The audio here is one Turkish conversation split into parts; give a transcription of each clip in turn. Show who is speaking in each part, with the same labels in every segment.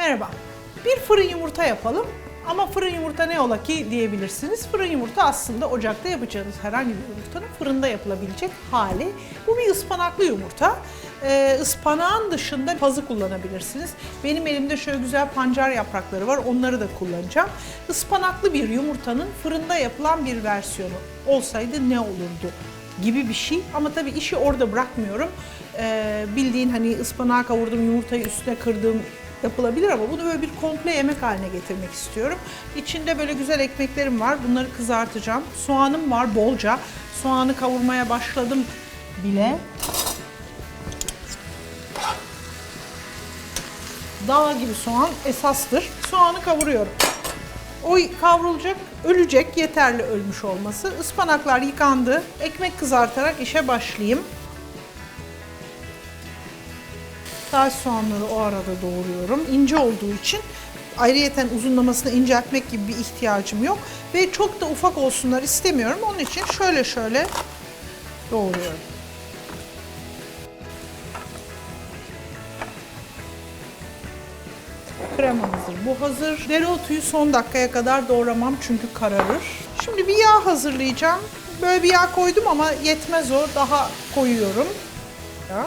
Speaker 1: Merhaba. Bir fırın yumurta yapalım. Ama fırın yumurta ne ola ki diyebilirsiniz. Fırın yumurta aslında ocakta yapacağınız herhangi bir yumurtanın fırında yapılabilecek hali. Bu bir ıspanaklı yumurta. Ee, ıspanağın dışında pazı kullanabilirsiniz. Benim elimde şöyle güzel pancar yaprakları var. Onları da kullanacağım. Ispanaklı bir yumurtanın fırında yapılan bir versiyonu olsaydı ne olurdu? gibi bir şey. Ama tabii işi orada bırakmıyorum. Ee, bildiğin hani ıspanağı kavurdum, yumurtayı üstüne kırdım yapılabilir ama bunu böyle bir komple yemek haline getirmek istiyorum. İçinde böyle güzel ekmeklerim var. Bunları kızartacağım. Soğanım var bolca. Soğanı kavurmaya başladım bile. Dağ gibi soğan esastır. Soğanı kavuruyorum. O kavrulacak, ölecek yeterli ölmüş olması. Ispanaklar yıkandı. Ekmek kızartarak işe başlayayım. Taze soğanları o arada doğruyorum. İnce olduğu için ayrıyeten uzunlamasını inceltmek gibi bir ihtiyacım yok. Ve çok da ufak olsunlar istemiyorum. Onun için şöyle şöyle doğruyorum. Krema hazır. Bu hazır. Dereotuyu son dakikaya kadar doğramam çünkü kararır. Şimdi bir yağ hazırlayacağım. Böyle bir yağ koydum ama yetmez o. Daha koyuyorum. Ya.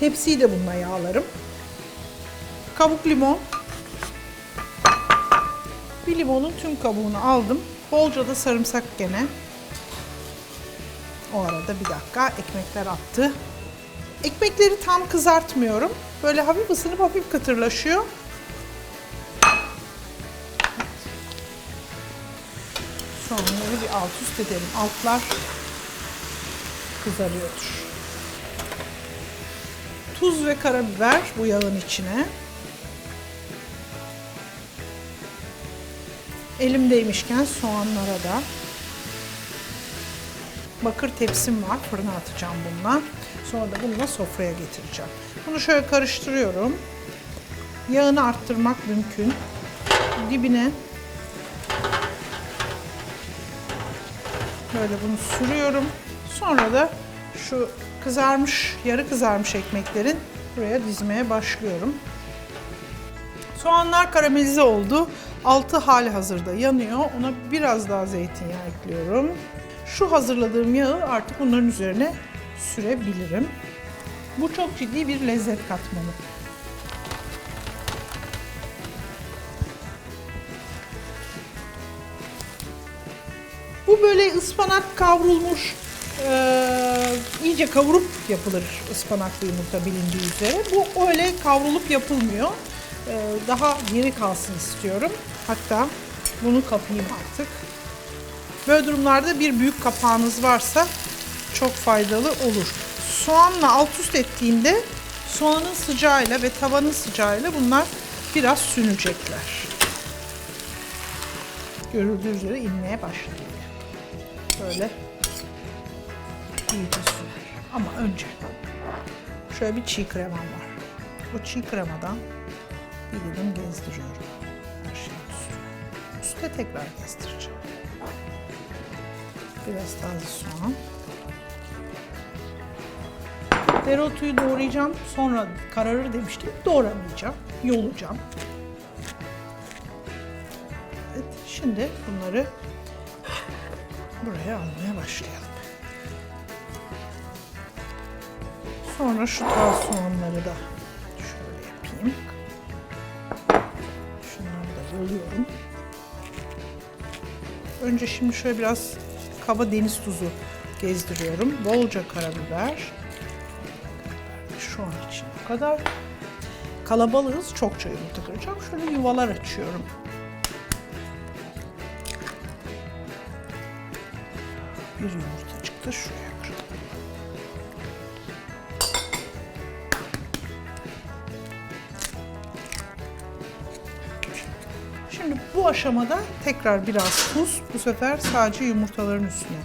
Speaker 1: Tepsiyi de bununla yağlarım. Kabuk limon. Bir limonun tüm kabuğunu aldım. Bolca da sarımsak gene. O arada bir dakika ekmekler attı. Ekmekleri tam kızartmıyorum. Böyle hafif ısınıp hafif kıtırlaşıyor. Soğanları bir alt üst edelim. Altlar kızarıyordur. Tuz ve karabiber bu yağın içine. Elimdeymişken soğanlara da bakır tepsim var. Fırına atacağım bununla. Sonra da bununla sofraya getireceğim. Bunu şöyle karıştırıyorum. Yağını arttırmak mümkün. Dibine Böyle bunu sürüyorum. Sonra da şu kızarmış, yarı kızarmış ekmeklerin buraya dizmeye başlıyorum. Soğanlar karamelize oldu. Altı hali hazırda yanıyor. Ona biraz daha zeytinyağı ekliyorum. Şu hazırladığım yağı artık bunların üzerine sürebilirim. Bu çok ciddi bir lezzet katmanı. Bu böyle ıspanak kavrulmuş, eee, iyice kavurup yapılır ıspanaklı yumurta bilindiği üzere. Bu öyle kavrulup yapılmıyor. Eee, daha diri kalsın istiyorum. Hatta bunu kapayım artık. Böyle durumlarda bir büyük kapağınız varsa çok faydalı olur. Soğanla alt üst ettiğinde soğanın sıcağıyla ve tavanın sıcağıyla bunlar biraz sünecekler. Görüldüğü üzere inmeye başladı. Böyle iyice. Ama önce şöyle bir çiğ kremam var. O çiğ kremadan bir dilim gezdiriyorum. Her şeyin üstüne. Üste tekrar gezdireceğim. Biraz taze soğan. Dereotuyu doğrayacağım. Sonra kararır demiştim. Doğramayacağım. Yolacağım. Evet, şimdi bunları buraya almaya başlayalım. Sonra şu taze soğanları da şöyle yapayım. Şunları da yoluyorum. Önce şimdi şöyle biraz kaba deniz tuzu gezdiriyorum. Bolca karabiber. Şu an için bu kadar. Kalabalığız. Çokça yumurta kıracağım. Şöyle yuvalar açıyorum. Bir yumurta çıktı. Şuraya Şimdi bu aşamada tekrar biraz tuz. Bu sefer sadece yumurtaların üstüne.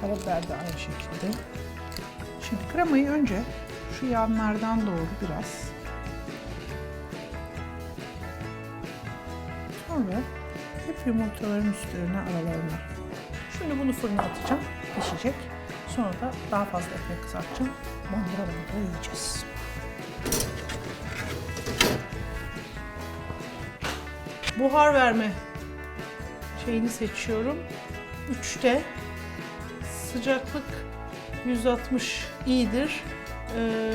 Speaker 1: Karabiber de aynı şekilde. Şimdi kremayı önce şu yanlardan doğru biraz. Sonra hep yumurtaların üstlerine aralarına. Şimdi bunu fırına atacağım. Pişecek. Sonra da daha fazla ekmek kızartacağım. Bandıra bandıra yiyeceğiz. Buhar verme şeyini seçiyorum. 3'te sıcaklık 160 iyidir. Ee,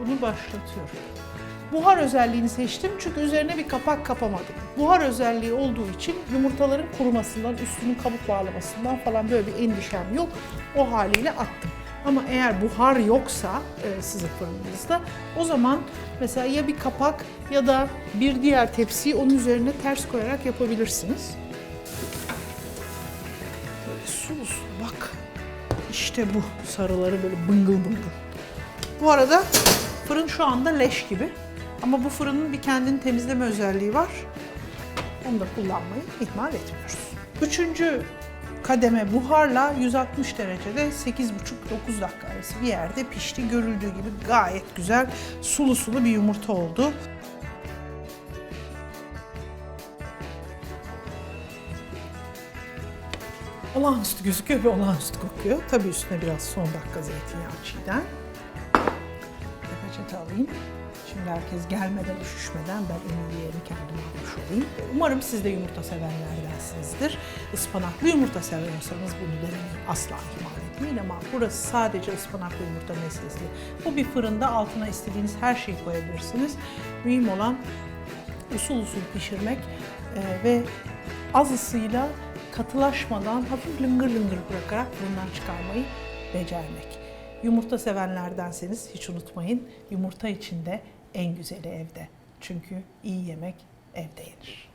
Speaker 1: bunu başlatıyorum. Buhar özelliğini seçtim çünkü üzerine bir kapak kapamadım. Buhar özelliği olduğu için yumurtaların kurumasından, üstünün kabuk bağlamasından falan böyle bir endişem yok. O haliyle attım. Ama eğer buhar yoksa e, sizin fırınınızda o zaman mesela ya bir kapak ya da bir diğer tepsiyi onun üzerine ters koyarak yapabilirsiniz. Böyle sulu sulu bak. İşte bu sarıları böyle bıngıl bıngıl. Bu arada fırın şu anda leş gibi. Ama bu fırının bir kendini temizleme özelliği var. Onu da kullanmayı ihmal etmiyoruz. Üçüncü kademe buharla 160 derecede 8,5-9 dakika arası bir yerde pişti. Görüldüğü gibi gayet güzel sulu sulu bir yumurta oldu. Olağanüstü gözüküyor ve olağanüstü kokuyor. Tabii üstüne biraz son dakika zeytinyağı çiğden. Peçete alayım. Şimdi herkes gelmeden, üşüşmeden ben en iyi yerini kendim almış olayım. Umarım siz de yumurta sevenlerdensinizdir. Ispanaklı yumurta seviyorsanız bunu denemeyi asla ihmal etmeyin ama burası sadece ıspanaklı yumurta meselesi. Bu bir fırında altına istediğiniz her şeyi koyabilirsiniz. Mühim olan usul usul pişirmek e, ve az ısıyla katılaşmadan hafif lıngır lıngır bırakarak fırından çıkarmayı becermek. Yumurta sevenlerdenseniz hiç unutmayın yumurta içinde en güzeli evde. Çünkü iyi yemek evde yenir.